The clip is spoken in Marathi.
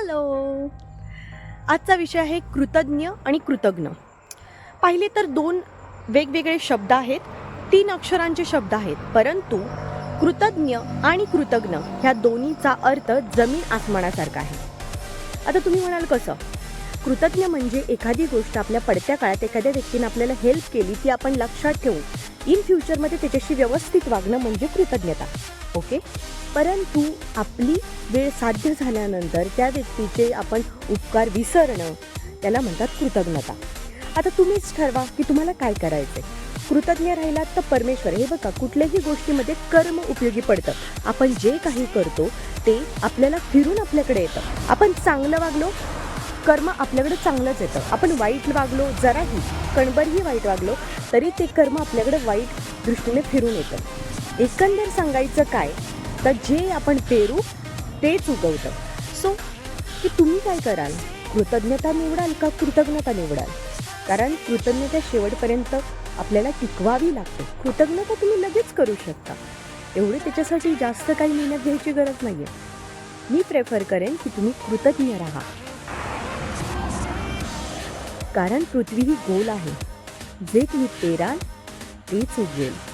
हॅलो आजचा विषय आहे कृतज्ञ आणि कृतज्ञ पाहिले तर दोन वेगवेगळे शब्द आहेत तीन अक्षरांचे शब्द आहेत परंतु कृतज्ञ आणि कृतज्ञ ह्या दोन्हीचा अर्थ जमीन आसमानासारखा आहे. आता तुम्ही म्हणाल कसं? कृतज्ञ म्हणजे एखादी गोष्ट आपल्या पडत्या काळात एखाद्या व्यक्तीने आपल्याला हेल्प केली ती आपण लक्षात ठेवून इन फ्युचरमध्ये त्याच्याशी व्यवस्थित वागणं म्हणजे कृतज्ञता. ओके परंतु आपली वेळ साध्य झाल्यानंतर त्या व्यक्तीचे आपण उपकार विसरणं त्याला म्हणतात कृतज्ञता. आता तुम्हीच ठरवा की तुम्हाला काय करायचं कृतज्ञ राहिलात तर परमेश्वर हे बघा कुठल्याही गोष्टीमध्ये कर्म उपयोगी पडतं. आपण जे काही करतो ते आपल्याला फिरून आपल्याकडे येतं. आपण चांगलं वागलो कर्म आपल्याकडे चांगलंच येतं. आपण वाईट वागलो जराही कणबरही वाईट वागलो तरी ते कर्म आपल्याकडे वाईट दृष्टीने फिरून येतं. एकंदर सांगायचं काय? तर जे आपण पेरू तेच उगवतं. सो की तुम्ही काय कराल? कृतज्ञता निवडाल का कृतज्ञता निवडाल? कारण कृतज्ञता शेवटपर्यंत आपल्याला टिकवावी लागते. कृतज्ञता तुम्ही लगेच करू शकता. एवढे त्याच्यासाठी जास्त काही मेहनत घ्यायची गरज नाही आहे मी प्रेफर करेन की तुम्ही कृतज्ञ राहा. कारण पृथ्वी ही गोल आहे. जे तुम्ही पेराल तेच उगवेल.